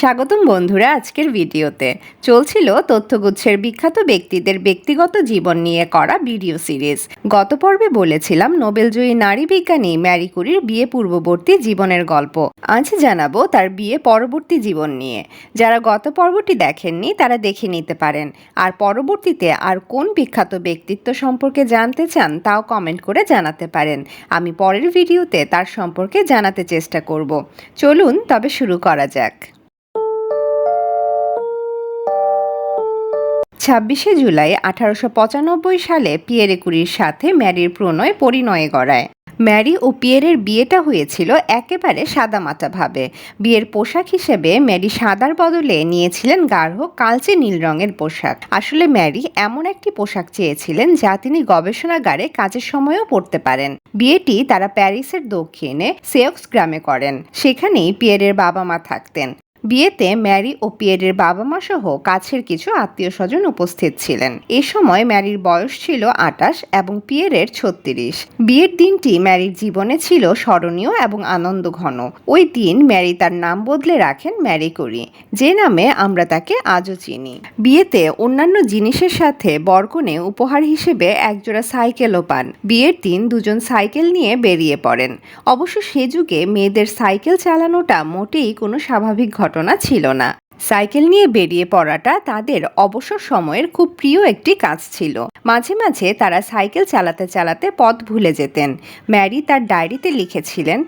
স্বাগতম বন্ধুরা আজকের ভিডিওতে। চলছিল তথ্যগুচ্ছের বিখ্যাত ব্যক্তিদের ব্যক্তিগত জীবন নিয়ে করা ভিডিও সিরিজ। গত পর্বে বলেছিলাম, নোবেলজয়ী নারী বিজ্ঞানী ম্যারি কুরির বিয়ে পূর্ববর্তী জীবনের গল্প। আজ জানাব তার বিয়ে পরবর্তী জীবন নিয়ে। যারা গত পর্বটি দেখেননি, তারা দেখে নিতে পারেন। আর পরবর্তীতে আর কোন বিখ্যাত ব্যক্তিত্ব সম্পর্কে জানতে চান, তাও কমেন্ট করে জানাতে পারেন। আমি পরের ভিডিওতে তার সম্পর্কে জানাতে চেষ্টা করব। চলুন, তবে শুরু করা যাক। ছাব্বিশে জুলাই আঠারোশো পঁচানব্বই সালে পিয়েরে কুরির সাথে ম্যারির প্রণয় পরিণয় গড়ায়। ম্যারি ও পিয়েরের বিয়েটা হয়েছিল একেবারে সাদামাটাভাবে। বিয়ের পোশাক হিসেবে ম্যারি সাদার বদলে নিয়েছিলেন গাঢ়, কালচে নীল রঙের পোশাক। আসলে ম্যারি এমন একটি পোশাক চেয়েছিলেন যা তিনি গবেষণাগারে কাজের সময়ও পরতে পারেন। বিয়েটি তারা প্যারিসের দক্ষিণে সেওক্স গ্রামে করেন। সেখানেই পিয়েরের বাবা মা থাকতেন। বিয়েতে ম্যারি ও পিয়েরের বাবা মা সহ কাছের কিছু আত্মীয় স্বজন উপস্থিত ছিলেন। এ সময় ম্যারির বয়স ছিল আটাশ এবং পিয়েরের ছত্রিশ। বিয়ের দিনটি ম্যারির জীবনে ছিল স্মরণীয় এবং আনন্দ ঘন। ওই দিন ম্যারি তার নাম বদলে রাখেন ম্যারি করি, যে নামে আমরা তাকে আজও চিনি। বিয়েতে অন্যান্য জিনিসের সাথে বরকনে উপহার হিসেবে একজোড়া সাইকেলও পান। বিয়ের দিন দুজন সাইকেল নিয়ে বেরিয়ে পড়েন। অবশ্য সে যুগে মেয়েদের সাইকেল চালানোটা মোটেই কোনো স্বাভাবিক ঘটনা ছিল না। সাইকেল নিয়ে বেরিয়ে পড়াটা তাদের অবসর সময়ের খুব প্রিয় একটি কাজ ছিল। মাঝে মাঝে তারা সাইকেল চালাতে চালাতে পথ ভুলে যেতেন। ম্যারি তার ডায়েরিতে লিখেছিলেন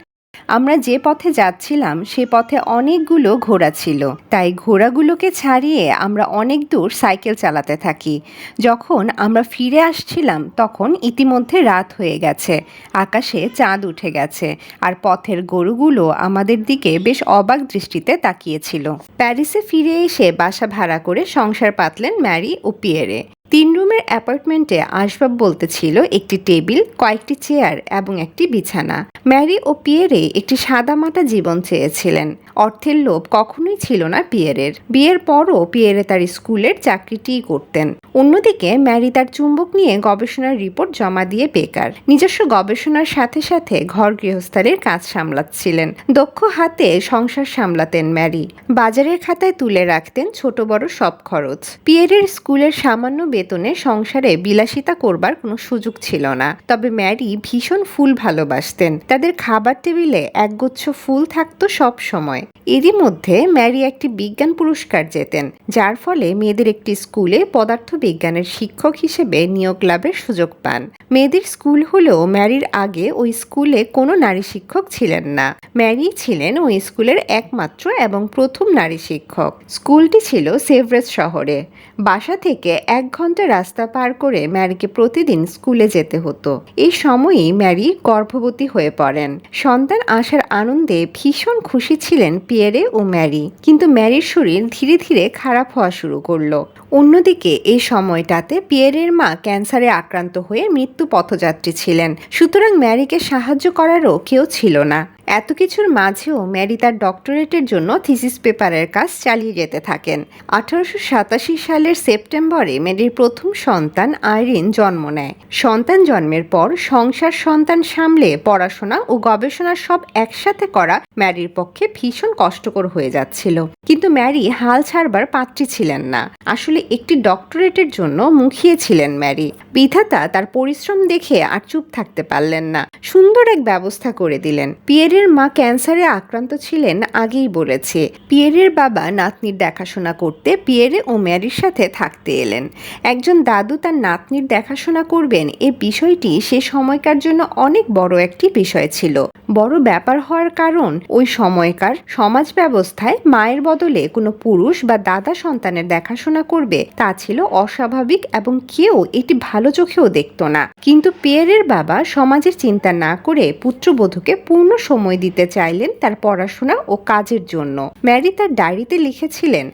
আমরা যে পথে যাচ্ছিলাম, সে পথে অনেকগুলো ঘোড়া ছিল। তাই ঘোড়াগুলোকে ছাড়িয়ে আমরা অনেক দূর সাইকেল চালাতে থাকি। যখন আমরা ফিরে আসছিলাম, তখন ইতিমধ্যে রাত হয়ে গেছে। আকাশে চাঁদ উঠে গেছে আর পথের গরুগুলো আমাদের দিকে বেশ অবাক দৃষ্টিতে তাকিয়েছিল। প্যারিসে ফিরে এসে বাসা ভাড়া করে সংসার পাতলেন ম্যারি ও পিয়েরে। তিন রুমের অ্যাপার্টমেন্টে আসবাব বলতে ছিল একটি টেবিল, কয়েকটি চেয়ার এবং একটি বিছানা। ম্যারি ও পিয়েরে একটি সাদা সাদামাটা জীবন চেয়েছিলেন। অর্থের লোভ কখনোই ছিল না পিয়েরের। বিয়ের পরও পিয়েরে তার স্কুলের চাকরিটিই করতেন। অন্যদিকে ম্যারি তার চুম্বক নিয়ে গবেষণার রিপোর্ট জমা দিয়ে বেকার। নিজস্ব গবেষণার সাথে সাথে ঘর গৃহস্থালির কাজ সামলাচ্ছিলেন। দক্ষ হাতে সংসার সামলাতেন ম্যারি। বাজারের খাতায় তুলে রাখতেন ছোট বড় সব খরচ। পিয়েরের স্কুলের সামান্য বেতনে সংসারে বিলাসিতা করবার কোনো সুযোগ ছিল না। তবে ম্যারি ভীষণ ফুল ভালোবাসতেন। তাদের খাবার টেবিলে একগুচ্ছ ফুল থাকতো সব সময়। এরই মধ্যে ম্যারি একটি বিজ্ঞান পুরস্কার জেতেন, যার ফলে মেয়েদের একটি স্কুলে পদার্থ বিজ্ঞানের শিক্ষক হিসেবে নিয়োগ লাভের সুযোগ পান। মেয়েদের স্কুল হলেও ম্যারির আগে ওই স্কুলে কোনো নারী শিক্ষক ছিলেন না। ম্যারি ছিলেন ওই স্কুলের একমাত্র এবং প্রথম নারী শিক্ষক। স্কুলটি ছিল সেভরেস শহরে। বাসা থেকে এক ঘণ্টা রাস্তা পার করে ম্যারিকে প্রতিদিন স্কুলে যেতে হতো। এই সময়ই ম্যারি গর্ভবতী হয়ে পড়েন। সন্তান আসার আনন্দে ভীষণ খুশি ছিলেন পিয়েরে ও ম্যারি। কিন্তু ম্যারির শরীর ধীরে ধীরে খারাপ হওয়া শুরু করল। অন্যদিকে, এই সময়টাতে পিয়েরের মা ক্যান্সারে আক্রান্ত হয়ে মৃত্যু পথযাত্রী ছিলেন। সুতরাং ম্যারিকে সাহায্য করারও কেউ ছিল না। এত কিছুর মাঝেও ম্যারি তার ডক্টরেটের জন্য থিসিস পেপারের কাজ চালিয়ে যেতে থাকেন। আঠারোশো সাতাশি সালের সেপ্টেম্বরে ম্যারির প্রথম সন্তান আইরিন জন্ম নেয়। সন্তান জন্মের পর সংসার সন্তান সামলে পড়াশোনা ও গবেষণা সব একসাথে করা ম্যারির পক্ষে ভীষণ কষ্টকর হয়ে যাচ্ছিল। কিন্তু ম্যারি হাল ছাড়বার পাত্রী ছিলেন না। আসলে একটি ডক্টরেটের জন্য মুখিয়ে ছিলেন ম্যারি। বিধাতা তার পরিশ্রম দেখে আর চুপ থাকতে পারলেন না। সুন্দর এক ব্যবস্থা করে দিলেন। পিয়েরের মা ক্যান্সারে আক্রান্ত ছিলেন আগেই বলেছে। পিয়েরের বাবা নাতনির দেখাশোনা করতে পিয়েরে ও ম্যারির সাথে থাকতে এলেন। একজন দাদু তার নাতনির দেখাশোনা করবেন এ বিষয়টি সে সময়কার জন্য অনেক বড় একটি বিষয় ছিল। বড় ব্যাপার হওয়ার কারণ ওই সময়কার সমাজ ব্যবস্থায় মায়ের বদলে কোনো পুরুষ বা দাদা সন্তানের দেখাশোনা করবে তা ছিল অস্বাভাবিক এবং কেউ এটি ভালো চোখেও দেখত না। কিন্তু পিয়েরের বাবা সমাজের চিন্তা না করে পুত্রবধূকে পূর্ণ সময় দিতে চাইলেন তার পড়াশোনা ও কাজের জন্য। ম্যারি তার ডায়েরিতে লিখেছিলেন,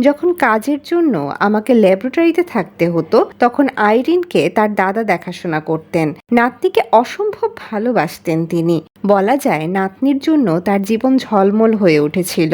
যখন কাজের জন্য আমাকে ল্যাবরেটরিতে থাকতে হতো, তখন আইরিনকে তার দাদা দেখাশোনা করতেন। নাতনিকে অসম্ভব ভালোবাসতেন তিনি। বলা যায়, নাতনির জন্য তার জীবন ঝলমল হয়ে উঠেছিল।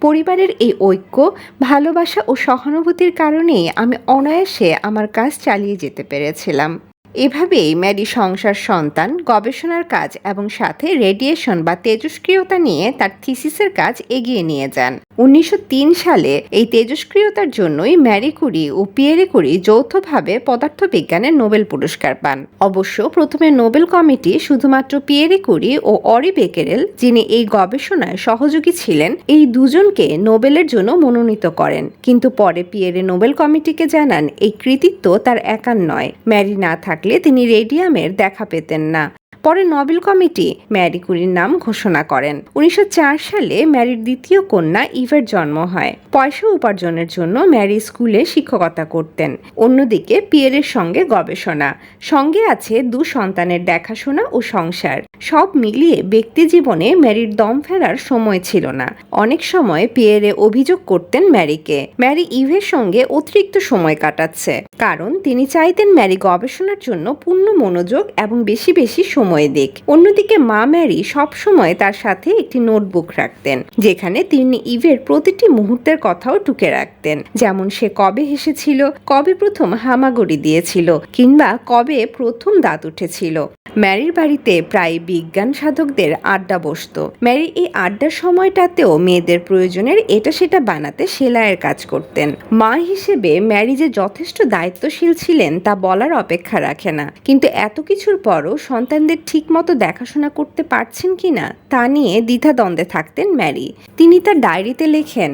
পরিবারের এই ঐক্য, ভালোবাসা ও সহানুভূতির কারণেই আমি অনায়াসে আমার কাজ চালিয়ে যেতে পেরেছিলাম। এভাবেই ম্যারি সংসার, সন্তান, গবেষণার কাজ এবং সাথে রেডিয়েশন বা তেজস্ক্রিয়তা নিয়ে তার থিসিসের কাজ এগিয়ে নিয়ে যান। উনিশশো তিন সালে এই তেজস্ক্রিয়তার জন্যই ম্যারি কুরি ও পিয়েরে কুরি যৌথভাবে পদার্থবিজ্ঞানের নোবেল পুরস্কার পান। অবশ্য প্রথমে নোবেল কমিটি শুধুমাত্র পিয়েরে কুরি ও অরি বেকেরেল, যিনি এই গবেষণায় সহযোগী ছিলেন, এই দুজনকে নোবেলের জন্য মনোনীত করেন। কিন্তু পরে পিয়েরে নোবেল কমিটিকে জানান, এই কৃতিত্ব তার একার নয়। ম্যারি না থাকলে তিনি রেডিয়ামের দেখা পেতেন না। পরে নোবেল কমিটি ম্যারি কুরির নাম ঘোষণা করেন। উনিশশো চার সালে ম্যারির দ্বিতীয় কন্যা ইভের জন্ম হয়। পয়সা উপার্জনের জন্য ম্যারি স্কুলে শিক্ষকতা করতেন। অন্যদিকে পিয়েরের সঙ্গে গবেষণা। সঙ্গে আছে দু সন্তানের দেখাশোনা ও সংসার। সব মিলিয়ে ব্যক্তি জীবনে ম্যারির দম ফেরার সময় ছিল না। অনেক সময় পিয়েরে অভিযোগ করতেন ম্যারিকে। ম্যারি ইভের সঙ্গে অতিরিক্ত সময় কাটাচ্ছে। কারণ তিনি চাইতেন ম্যারি গবেষণার জন্য পূর্ণ মনোযোগ এবং বেশি বেশি সময় দিক। অন্যদিকে মা ম্যারি সবসময় তার সাথে একটি নোটবুক রাখতেন, যেখানে তিনি ইভের প্রতিটি মুহূর্তের কথাও টুকে রাখতেন। যেমন সে কবে হেসেছিল, কবে প্রথম হামাগুড়ি দিয়েছিল, কিংবা কবে প্রথম দাঁত উঠেছিল। ম্যারির বাড়িতে প্রায় বিজ্ঞান সাধকদের আড্ডা বসতো। ম্যারি এই আড্ডার সময়টাতেও মেয়েদের প্রয়োজনের এটা সেটা বানাতে সেলাইয়ের কাজ করতেন। মা হিসেবে ম্যারি যে যথেষ্ট দায়িত্বশীল ছিলেন তা বলার অপেক্ষা রাখে না। কিন্তু এত কিছুর পরও সন্তানদের ঠিকমতো দেখাশোনা করতে পারছেন কিনা তা নিয়ে দ্বিধাদ্বন্দ্বে থাকতেন ম্যারি। তিনি তার ডায়েরিতে লেখেন,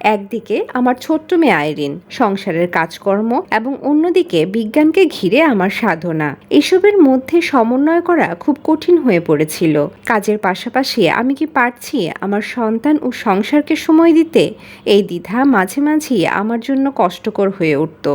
একদিকে আমার ছোট্ট মেয়ে আইরিন, সংসারের কাজকর্ম এবং অন্যদিকে বিজ্ঞানকে ঘিরে আমার সাধনা। এসবের মধ্যে সমন্বয় করা খুব কঠিন হয়ে পড়েছিল। কাজের পাশাপাশি আমি কি পারছি আমার সন্তান ও সংসারকে সময় দিতে? এই দ্বিধা মাঝে মাঝেই আমার জন্য কষ্টকর হয়ে উঠত।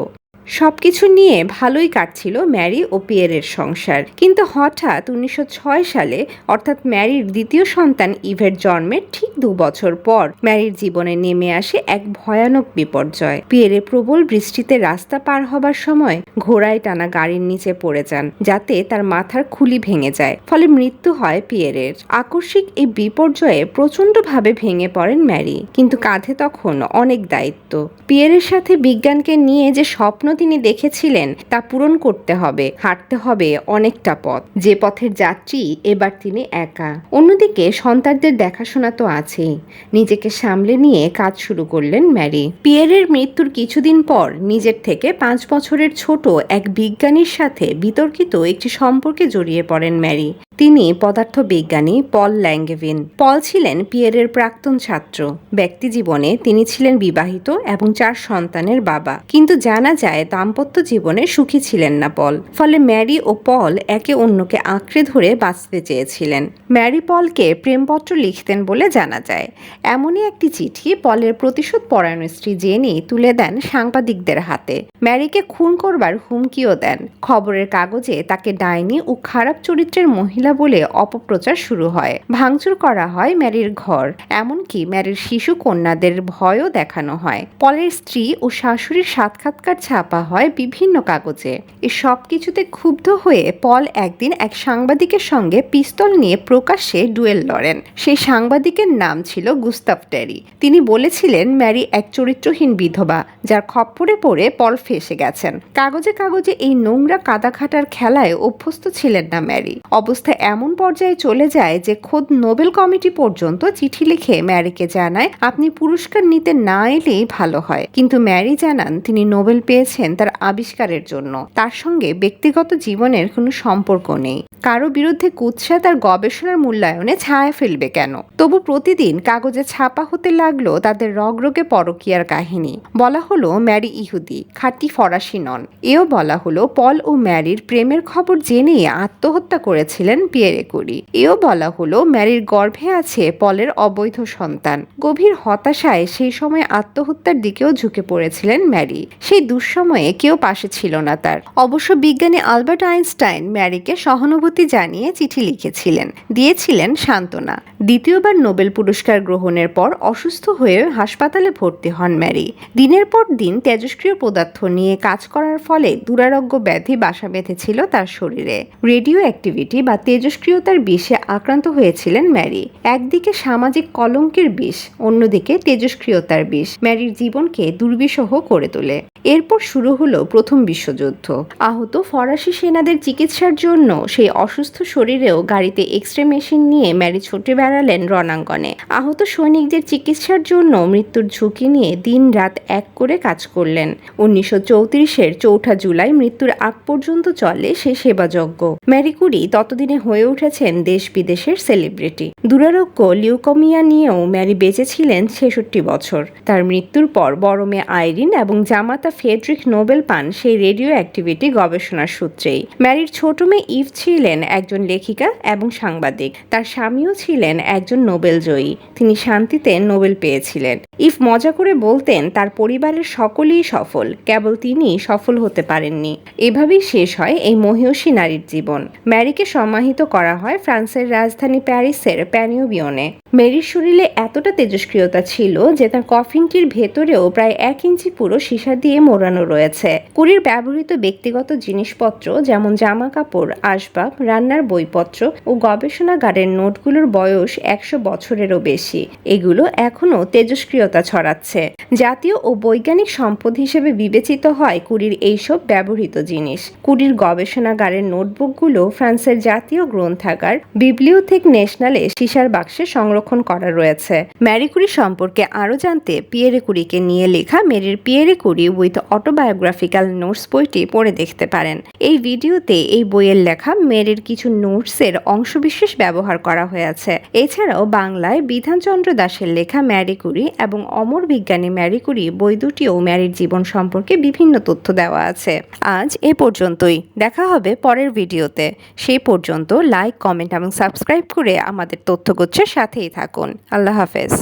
সবকিছু নিয়ে ভালোই কাটছিল ম্যারি ও পিয়েরের সংসার। কিন্তু হঠাৎ উনিশশো ছয় সালে অর্থাৎ ম্যারির দ্বিতীয় সন্তান ইভের জন্মের ঠিক দু বছর পর ম্যারির জীবনে নেমে আসে এক ভয়ানক বিপর্যয়। পিয়েরে প্রবল বৃষ্টিতে রাস্তা পার হবার সময় ঘোড়ায় টানা গাড়ির নিচে পড়ে যান, যাতে তার মাথার খুলি ভেঙে যায়। ফলে মৃত্যু হয় পিয়েরের। আকস্মিক এই বিপর্যয়ে প্রচণ্ডভাবে ভেঙে পড়েন ম্যারি, কিন্তু কাঁধে তখন অনেক দায়িত্ব। পিয়েরের সাথে বিজ্ঞানকে নিয়ে যে স্বপ্ন তিনি দেখেছিলেন তা পূরণ করতে হবে, হাঁটতে হবে অনেকটা পথ। যে পথের যাত্রী এবার তিনি একা। অন্যদিকে সন্তানদের দেখাশোনা তো আছেই। নিজেকে সামলে নিয়ে কাজ শুরু করলেন ম্যারি। পিয়েরের মৃত্যুর কিছুদিন পর নিজের থেকে পাঁচ বছরের ছোট এক বিজ্ঞানীর সাথে বিতর্কিত একটি সম্পর্কে জড়িয়ে পড়েন ম্যারি। তিনি পদার্থ বিজ্ঞানী পল ল্যাঙ্গেভিন। পল ছিলেন পিয়েরের প্রাক্তন ছাত্র। ব্যক্তি জীবনে তিনি ছিলেন বিবাহিত এবং চার সন্তানের বাবা। কিন্তু জানা যায় দাম্পত্য জীবনে সুখী ছিলেন না পল। ফলে ম্যারি ও পল একে অন্যকে আঁকড়ে ধরে বাঁচতে চেয়েছিলেন। ম্যারি পলকে প্রেমপত্র লিখতেন বলে জানা যায়। এমনই একটি চিঠি পলের প্রতিশোধ পরায়ণ স্ত্রী জেনি তুলে দেন সাংবাদিকদের হাতে। ম্যারিকে খুন করবার হুমকিও দেন। খবরের কাগজে তাকে ডাইনি ও খারাপ চরিত্রের মহিলা বলে অপপ্রচার শুরু হয়। ভাঙচুর করা হয় ম্যারির ঘর। এমনকি ম্যারির শিশু কন্যাদের ভয়ও দেখানো হয়। পলের স্ত্রী ও শাশুড়ির সাক্ষাৎকার ছাপা হয় বিভিন্ন কাগজে। এই সব কিছুতে ক্ষুব্ধ হয়ে পল একদিন এক সাংবাদিকের সঙ্গে পিস্তল নিয়ে প্রকাশ্যে ডুয়েল লড়েন। সেই সাংবাদিকের নাম ছিল গুস্তাফ টেরি। তিনি বলেছিলেন, ম্যারি এক চরিত্রহীন বিধবা, যার খপ্পরে পড়ে পল ফেসে গেছেন। কাগজে কাগজে এই নোংরা কাদাখাটার খেলায় অভ্যস্ত ছিলেন না ম্যারি। অবস্থা এমন পর্যায়ে চলে যায় যে খোদ নোবেল কমিটি পর্যন্ত চিঠি লিখে ম্যারিকে জানায়, আপনি পুরস্কার নিতে না এলেই ভালো হয়। কিন্তু ম্যারি জানান, তিনি নোবেল পেয়েছেন। তার আবিষ্কারের জন্য। তার সঙ্গে ব্যক্তিগত জীবনের কোনো সম্পর্ক নেই। কারও বিরুদ্ধে কুৎসা তার গবেষণার মূল্যায়নে ছায়া ফেলবে কেন? তবু প্রতিদিন কাগজে ছাপা হতে লাগল তাদের রগরগে পরকিয়ার কাহিনী। বলা হলো, ম্যারি ইহুদি, খাঁটি ফরাসি নন। এও বলা হলো, পল ও ম্যারির প্রেমের খবর জেনে আত্মহত্যা করেছিলেন পিয়েরে কুরি। এও বলা হলো, ম্যারির গর্ভে আছে পলের অবৈধ সন্তান। গভীর হতাশায় সেই সময় আত্মহত্যার দিকেও ঝুঁকে পড়েছিলেন ম্যারি। সেই দুঃসময়ে কেউ পাশে ছিল না তার। অবশ্য বিজ্ঞানী আলবার্ট আইনস্টাইন ম্যারিকে সহানুভূতি জানিয়ে চিঠি লিখেছিলেন। দিয়েছিলেন সান্ত্বনা। দ্বিতীয়বার নোবেল পুরস্কার গ্রহণের পর অসুস্থ হয়ে হাসপাতালে ভর্তি হন ম্যারি। দিনের পর দিন তেজস্ক্রিয় পদার্থ নিয়ে কাজ করার ফলে দুরারোগ্য ব্যাধি বাসা বেঁধেছিল তার শরীরে। রেডিও অ্যাক্টিভিটি বা তেজস্ক্রিয়তার বিষে আক্রান্ত হয়েছিলেন ম্যারি। একদিকে সামাজিক কলঙ্কের বিষ, অন্যদিকে তেজস্ক্রিয়তার বিষ। ম্যারির জীবনকে দুর্বিষহ করে তোলে। এরপর শুরু হলো প্রথম বিশ্বযুদ্ধ। আহত ফরাসি সেনাদের চিকিৎসার জন্য সেই অসুস্থ শরীরেও গাড়িতে এক্স রে মেশিন নিয়ে ম্যারি ছুটে বেড়ালেন রণাঙ্গনে। আহত সৈনিকদের চিকিৎসার জন্য মৃত্যুর ঝুঁকি নিয়ে দিন রাত এক করে কাজ করলেন। উনিশশো চৌত্রিশের চৌঠা জুলাই মৃত্যুর আগ পর্যন্ত চলে সে সেবাযজ্ঞ। ম্যারি কুরি ততদিনে হয়ে উঠেছেন দেশ বিদেশের সেলিব্রিটি। দুরারোগ্য লিউকমিয়া নিয়েও ম্যারি বেঁচেছিলেন ছেষট্টি বছর। তার মৃত্যুর পর বড় মেয়ে আইরিন এবং জামাতা ফেডরিক নোবেল পান সেই রেডিও অ্যাক্টিভিটি গবেষণার সূত্রেই। ম্যারির ছোট মেয়ে ইভ ছিলেন একজন লেখিকা এবং সাংবাদিক। তার স্বামীও ছিলেন একজন নোবেল জয়ী। তিনি শান্তিতে নোবেল পেয়েছিলেন। ইফ মজা করে বলতেন, তার পরিবারের সকলেই সফল। কেবল তিনি সফল হতে পারেননি। এভাবেই শেষ হয় এই মহিয়সী নারীর জীবন। ম্যারিকে সম্মানিত করা হয় ফ্রান্সের রাজধানী প্যারিসের প্যানিওবিয়নে মেরির শরীরে এতটা তেজস্ক্রিয়তা ছিল যে তার কফিনটির ভেতরেও প্রায় এক ইঞ্চি পুরো সীসা দিয়ে মোড়ানো রয়েছে। কুড়ির ব্যবহৃত ব্যক্তিগত জিনিসপত্র যেমন জামা কাপড় আসবাব, রান্নার বইপত্র ও গবেষণাগারের নোটগুলোর বয়স একশো বছরেরও বেশি। এগুলো এখনও তেজস্ক্রিয়তা ছড়াচ্ছে। জাতীয় ও বৈজ্ঞানিক সম্পদ হিসেবে বিবেচিত হয় কুড়ির এইসব ব্যবহৃত জিনিস। কুড়ির গবেষণাগারের নোটবুকগুলো ফ্রান্সের জাতীয় গ্রন্থাগার বিবলিওথেক ন্যাশনালে সিসার বাক্সে সংরক্ষণ করা রয়েছে। ম্যারি কুরি সম্পর্কে আরও জানতে পিয়েরে কুরিকে নিয়ে লেখা মেরির Pierre Curie with autobiographical notes বইটি পড়ে দেখতে পারেন। এই ভিডিওতে এই বইয়ের লেখা মেরির কিছু নোটসের অংশবিশেষ ব্যবহার করা হয়েছে। এছাড়াও বাংলায় বিধানচন্দ্র দাসের লেখা ম্যারি কুরি এবং অমর বিজ্ঞানী ম্যারি কুরি বই দুটিও ম্যারির জীবন সম্পর্কে বিভিন্ন তথ্য দেওয়া আছে। আজ এ পর্যন্তই। দেখা হবে পরের ভিডিওতে। সেই পর্যন্ত লাইক, কমেন্ট এবং সাবস্ক্রাইব করে আমাদের তথ্যগুচ্ছের সাথেই থাকুন। আল্লাহ হাফেজ।